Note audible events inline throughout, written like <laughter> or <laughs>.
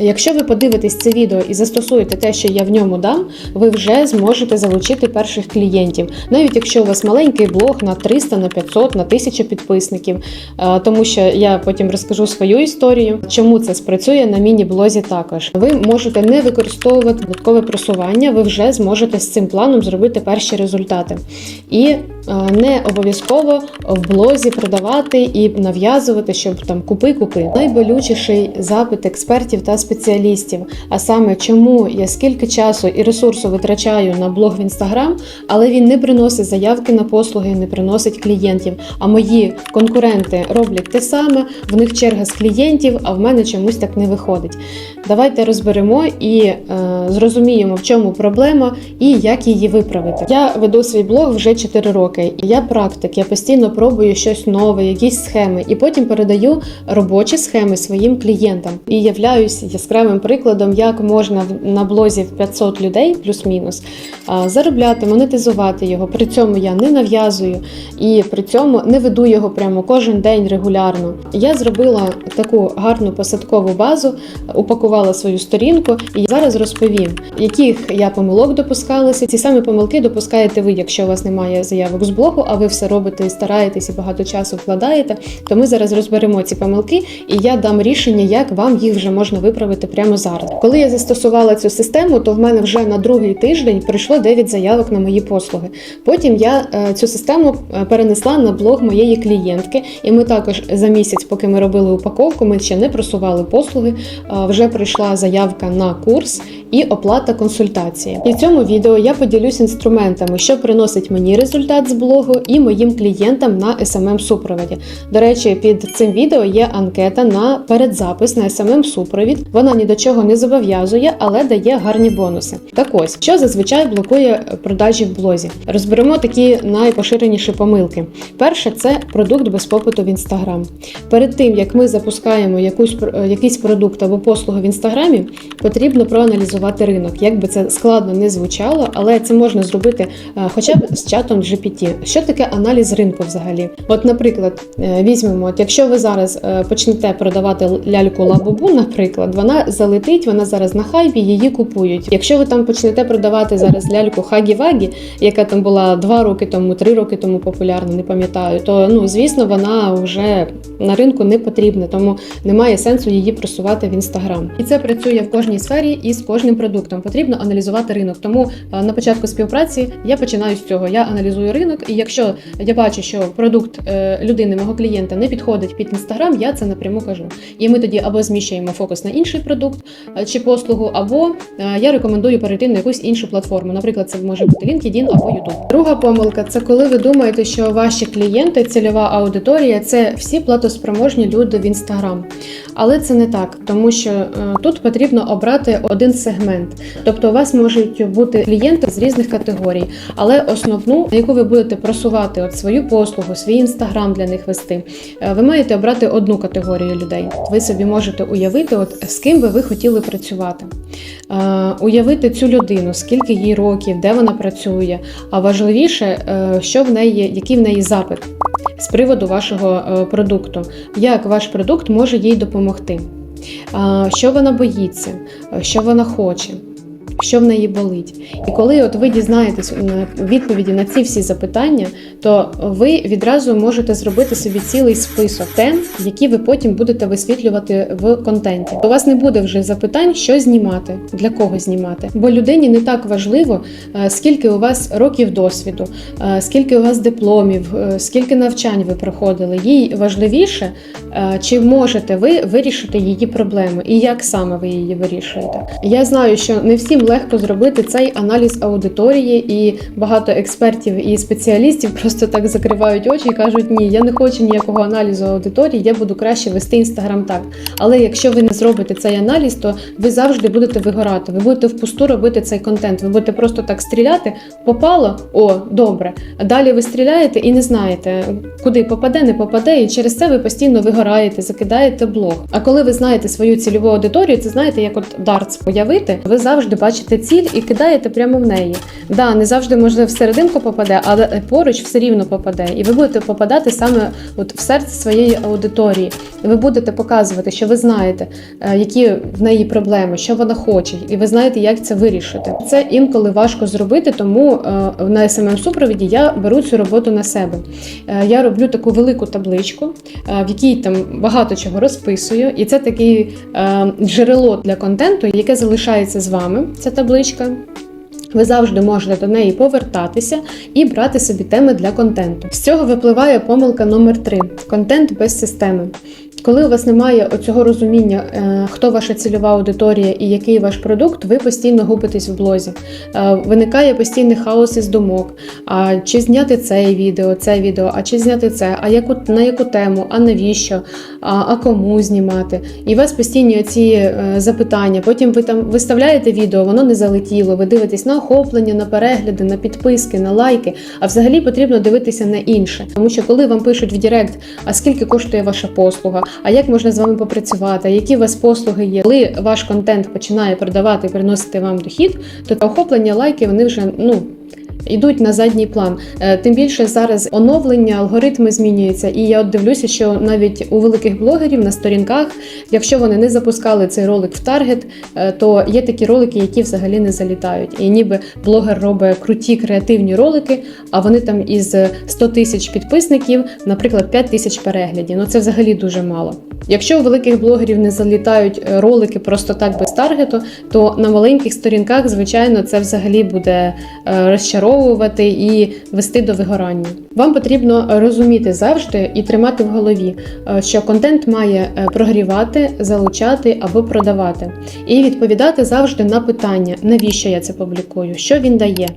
Якщо ви подивитесь це відео і застосуєте те, що я в ньому дам, ви вже зможете залучити перших клієнтів, навіть якщо у вас маленький блог на 300, на 500, на 1000 підписників, Е, тому що я потім розкажу свою історію, чому це спрацює на міні-блозі також. Ви можете не використовувати додаткове просування, ви вже зможете з цим планом зробити перші результати. І не обов'язково в блозі продавати і нав'язувати, щоб там купи-купи. Найболючіший запит експертів та спеціалістів. А саме, чому я скільки часу і ресурсу витрачаю на блог в інстаграм, але він не приносить заявки на послуги, не приносить клієнтів. А мої конкуренти роблять те саме, в них черга з клієнтів, а в мене чомусь так не виходить. Давайте розберемо і е, зрозуміємо, в чому проблема і як її виправити. Я веду свій блог вже 4 роки. і Я практик, я постійно пробую щось нове, якісь схеми, і потім передаю робочі схеми своїм клієнтам. І являюсь яскравим прикладом, як можна на блозі в 500 людей, плюс-мінус, а, заробляти, монетизувати його. При цьому я не нав'язую і при цьому не веду його прямо кожен день регулярно. Я зробила таку гарну посадкову базу, упакувала свою сторінку і зараз розповім, яких я помилок допускалася. Ці самі помилки допускаєте ви, якщо у вас немає заявок з блогу, а ви все робите стараєтесь і багато часу вкладаєте. То ми зараз розберемо ці помилки, і я дам рішення, як вам їх вже можна виправити прямо зараз. Коли я застосувала цю систему, то в мене вже на другий тиждень прийшло 9 заявок на мої послуги. Потім я е, цю систему е, перенесла на блог моєї клієнтки, і ми також за місяць, поки ми робили упаковку, ми ще не просували послуги. Вже прийшла заявка на курс і оплата консультації. І в цьому відео я поділюсь інструментами, що приносить мені результат з блогу і моїм клієнтам на smm супроводі. До речі, під цим відео є анкета на передзапис на smm супровід. Вона ні до чого не зобов'язує, але дає гарні бонуси. Так ось, що зазвичай блокує продажі в блозі. Розберемо такі найпоширеніші помилки. Перше це продукт без попиту в інстаграм. Перед тим як ми запускаємо якусь якийсь продукт або послугу в інстаграмі, потрібно проаналізувати ринок. Як би це складно не звучало, але це можна зробити е, хоча б з чатом GPT. Що таке аналіз ринку взагалі? От, наприклад, е, візьмемо, от якщо ви зараз е, почнете продавати ляльку лабубу, наприклад, вона залетить, вона зараз на хайпі, її купують. Якщо ви там почнете продавати зараз ляльку Хагі-Вагі, яка там була два роки тому, три роки тому популярна, не пам'ятаю, то ну звісно вона вже на ринку не потрібна, тому немає сенсу її просувати в інстаграм. І це працює в кожній сфері і з кожним продуктом. Потрібно аналізувати ринок. Тому е, на початку співпраці я починаю з цього. Я аналізую ринок, і якщо я бачу, що продукт е, людини, мого клієнта, не підходить під інстаграм, я це напряму кажу. І ми тоді або зміщуємо фокус на інший продукт е, чи послугу, або я рекомендую перейти на якусь іншу платформу. Наприклад, це може бути LinkedIn або YouTube. Друга помилка це коли ви думаєте, що ваші клієнти, цільова аудиторія це всі платоспроможні люди в інстаграм. Але це не так, тому що тут потрібно обрати один сегмент. Тобто у вас можуть бути клієнти з різних категорій, але основну, на яку ви будете просувати от свою послугу, свій інстаграм для них вести, е, ви маєте обрати одну категорію людей. Ви собі можете уявити, от з ким би ви хотіли працювати. Е, Уявити цю людину, скільки їй років, де вона працює. А важливіше, е, що в неї, який в неї запит з приводу вашого продукту, як ваш продукт може їй допомогти, що вона боїться, що вона хоче. Що в неї болить, і коли от ви дізнаєтесь відповіді на ці всі запитання, то ви відразу можете зробити собі цілий список тем, які ви потім будете висвітлювати в контенті. У вас не буде вже запитань, що знімати, для кого знімати. Бо людині не так важливо, е, скільки у вас років досвіду, е, скільки у вас дипломів, е, скільки навчань ви проходили. Їй важливіше, е, чи можете ви вирішити її проблеми і як саме ви її вирішуєте. Я знаю, що не всім легко зробити цей аналіз аудиторії, і багато експертів і спеціалістів просто так закривають очі і кажуть: ні, я не хочу ніякого аналізу аудиторії, я буду краще вести інстаграм так. Але якщо ви не зробите цей аналіз, то ви завжди будете вигорати. Ви будете впусту робити цей контент. Ви будете просто так стріляти, попало, о, добре. А далі ви стріляєте і не знаєте, куди попаде, не попаде, і через це ви постійно вигораєте, закидаєте блог. А коли ви знаєте свою цільову аудиторію, це знаєте, як от дартс появити, ви завжди бачите бачите ціль і кидаєте прямо в неї. Да, не завжди може в серединку попаде, але поруч все рівно попаде. І ви будете попадати саме от в серце своєї аудиторії. І ви будете показувати, що ви знаєте, е, які в неї проблеми, що вона хоче, і ви знаєте, як це вирішити. Це інколи важко зробити, тому е, на smm супровіді я беру цю роботу на себе. Е, Я роблю таку велику табличку, в якій там багато чого розписую, і це таке джерело для контенту, яке залишається з вами. Ця табличка. Ви завжди можете до неї повертатися і брати собі теми для контенту. З цього випливає помилка номер 3 контент без системи. Коли у вас немає оцього розуміння, е, хто ваша цільова аудиторія і який ваш продукт, ви постійно губитесь в блозі. Е, Виникає постійний хаос із думок. А чи зняти це відео, це відео, а чи зняти це, а яку на яку тему, а навіщо, а, а кому знімати? І у вас постійні оці е, запитання. Потім ви там виставляєте відео, воно не залетіло. Ви дивитесь на охоплення, на перегляди, на підписки, на лайки. А взагалі потрібно дивитися на інше. Тому що коли вам пишуть в Директ, а скільки коштує ваша послуга, а як можна з вами попрацювати, які у вас послуги є, коли ваш контент починає продавати і приносити вам дохід, то охоплення лайки вони вже ну. Йдуть на задній план. Е, Тим більше зараз оновлення, алгоритми змінюються. І я от дивлюся, що навіть у великих блогерів на сторінках, якщо вони не запускали цей ролик в таргет, е, то є такі ролики, які взагалі не залітають. І ніби блогер робить круті креативні ролики, а вони там із 100 тисяч підписників, наприклад, 5 тисяч переглядів. Ну це взагалі дуже мало. Якщо у великих блогерів не залітають е, ролики просто так без таргету, то на маленьких сторінках, звичайно, це взагалі буде е, розчаровувати і вести до вигорання. Вам потрібно розуміти завжди і тримати в голові, е, що контент має е, прогрівати, залучати або продавати, і відповідати завжди на питання, навіщо я це публікую, що він дає.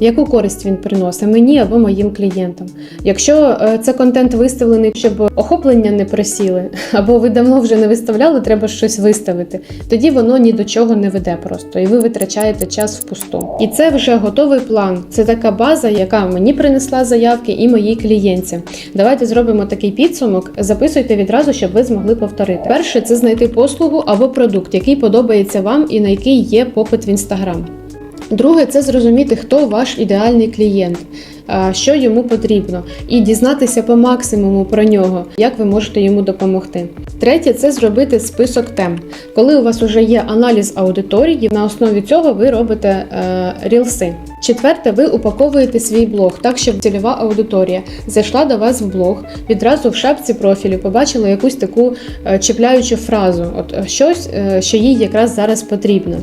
Яку користь він приносить мені або моїм клієнтам? Якщо е, це контент виставлений, щоб охоплення не просіли, <laughs> або ви давно вже не виставляли, треба щось виставити, тоді воно ні до чого не веде просто, і ви витрачаєте час впусту. І це вже готовий план. Це така база, яка мені принесла заявки і моїй клієнтці. Давайте зробимо такий підсумок. Записуйте відразу, щоб ви змогли повторити. Перше це знайти послугу або продукт, який подобається вам і на який є попит в інстаграм. Друге, це зрозуміти, хто ваш ідеальний клієнт, що йому потрібно, і дізнатися по максимуму про нього, як ви можете йому допомогти. Третє це зробити список тем. Коли у вас вже є аналіз аудиторії, на основі цього ви робите е, рілси. Четверте, ви упаковуєте свій блог так, щоб цільова аудиторія зайшла до вас в блог, відразу в шапці профілю побачила якусь таку е, чіпляючу фразу, от е, щось, е, що їй якраз зараз потрібно.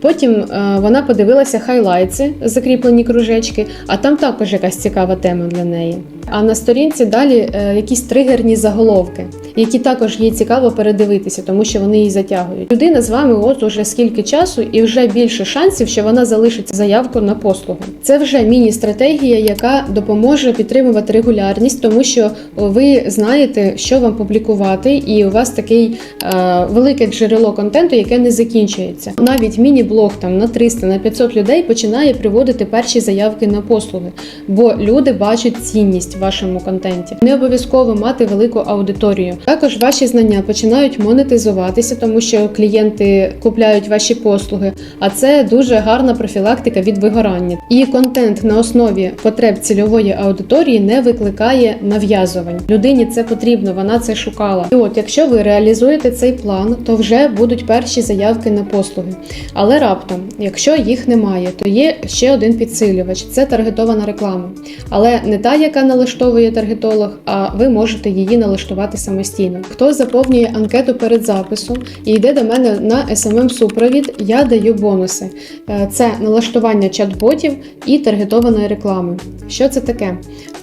Потім е, вона подивилася хайлайтси, закріплені кружечки, а там також якась цікава тема для неї. А на сторінці далі е, якісь тригерні заголовки, які також їй цікаво передивитися, тому що вони її затягують. Людина з вами от уже скільки часу, і вже більше шансів, що вона залишить заявку на послугу. Це вже міні-стратегія, яка допоможе підтримувати регулярність, тому що ви знаєте, що вам публікувати, і у вас такий е, велике джерело контенту, яке не закінчується. Навіть міні-блог там на 300 на 500 людей починає приводити перші заявки на послуги, бо люди бачать цінність в вашому контенті. Не обов'язково мати велику аудиторію. Також ваші знання починають монетизуватися, тому що клієнти купляють ваші послуги, а це дуже гарна профілактика від вигорання. І контент на основі потреб цільової аудиторії не викликає нав'язувань. Людині це потрібно, вона це шукала. І от, якщо ви реалізуєте цей план, то вже будуть перші заявки на послуги. Але раптом, якщо їх немає, то є ще один підсилювач це таргетована реклама. Але не та, яка налаштовує таргетолог, а ви можете її налаштувати самостійно. Хто заповнює анкету перед записом і йде до мене на smm супровід, я даю бонуси. Е, Це налаштування чат-ботів і таргетованої реклами. Що це таке?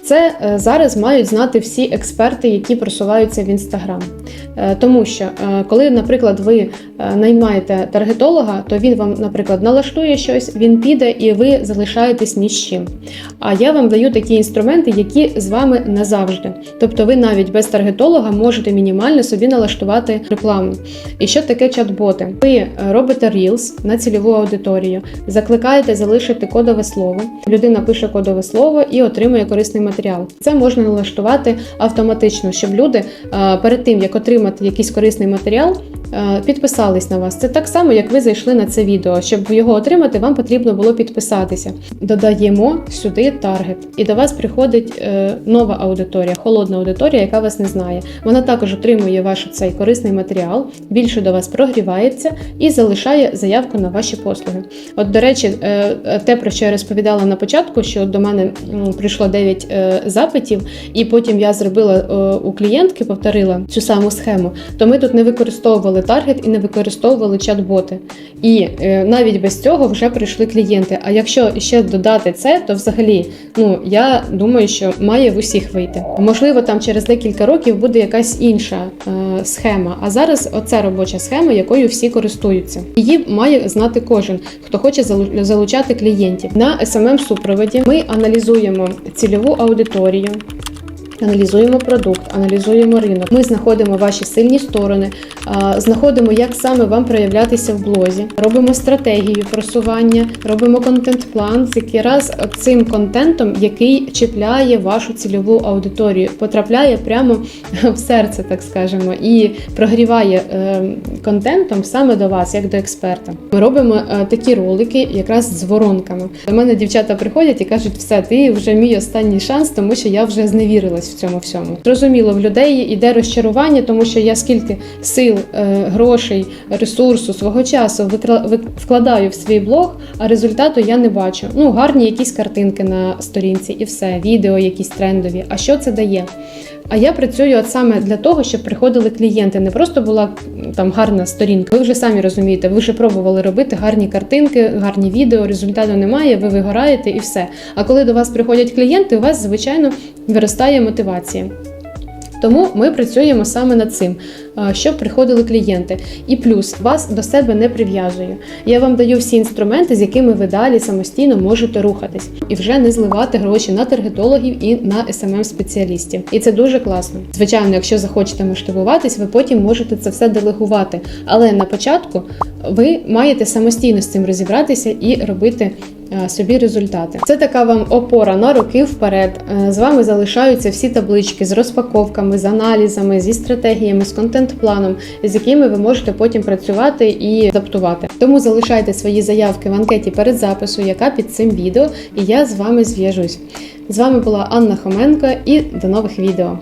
Це е, зараз мають знати всі експерти, які просуваються в інстаграм. Е, Тому що, коли, наприклад, ви наймаєте таргетолога, то він вам, наприклад, налаштує щось, він піде і ви залишаєтесь ні з чим. А я вам даю такі інструменти, які з вами назавжди. Тобто, ви навіть без таргетолога можете мінімально собі налаштувати рекламу. І що таке чат-боти? Ви е, робите Reels на цільову аудиторію, закликаєте залишити кодове слово. Людина пише кодове слово і отримує корисний матеріал. Це можна налаштувати автоматично, щоб люди е, перед тим як отримати якийсь корисний матеріал. Е, Підписали підписались на вас. Це так само, як ви зайшли на це відео. Щоб його отримати, вам потрібно було підписатися. Додаємо сюди таргет, і до вас приходить е, нова аудиторія, холодна аудиторія, яка вас не знає. Вона також отримує ваш цей корисний матеріал, більше до вас прогрівається і залишає заявку на ваші послуги. От, до речі, е, те, про що я розповідала на початку, що до мене прийшло 9 е, запитів, і потім я зробила у клієнтки, повторила цю саму схему, то ми тут не використовували таргет і не використовували чат-боти. І е, навіть без цього вже прийшли клієнти. А якщо ще додати це, то взагалі ну я думаю, що має в усіх вийти. Можливо, там через декілька років буде якась інша е, схема. А зараз оце робоча схема, якою всі користуються. Її має знати кожен, хто хоче залу- залучати клієнтів. На smm супроводі ми аналізуємо цільову аудиторію. Аналізуємо продукт, аналізуємо ринок. Ми знаходимо ваші сильні сторони, знаходимо, як саме вам проявлятися в блозі, робимо стратегію просування, робимо контент-план з якраз цим контентом, який чіпляє вашу цільову аудиторію, потрапляє прямо в серце, так скажемо, і прогріває е, контентом саме до вас, як до експерта. Ми робимо е, такі ролики, якраз з воронками. До мене дівчата приходять і кажуть, все, ти вже мій останній шанс, тому що я вже зневірилась в цьому всьому. Зрозуміло, в людей іде розчарування, тому що я скільки сил, е, грошей, ресурсу, свого часу вкладаю в свій блог, а результату я не бачу. Ну, гарні якісь картинки на сторінці і все, відео якісь трендові. А що це дає? А я працюю от саме для того, щоб приходили клієнти. Не просто була там гарна сторінка. Ви вже самі розумієте, ви вже пробували робити гарні картинки, гарні відео, результату немає, ви вигораєте і все. А коли до вас приходять клієнти, у вас звичайно виростає мотивація. Тому ми працюємо саме над цим, щоб приходили клієнти. І плюс вас до себе не прив'язую. Я вам даю всі інструменти, з якими ви далі самостійно можете рухатись, і вже не зливати гроші на таргетологів і на smm спеціалістів. І це дуже класно. Звичайно, якщо захочете масштабуватись, ви потім можете це все делегувати. Але на початку ви маєте самостійно з цим розібратися і робити собі результати. Це така вам опора на роки вперед. Е, З вами залишаються всі таблички з розпаковками, з аналізами, зі стратегіями, з контент-планом, з якими ви можете потім працювати і адаптувати. Тому залишайте свої заявки в анкеті перед запису, яка під цим відео, і я з вами зв'яжусь. З вами була Анна Хоменко і до нових відео.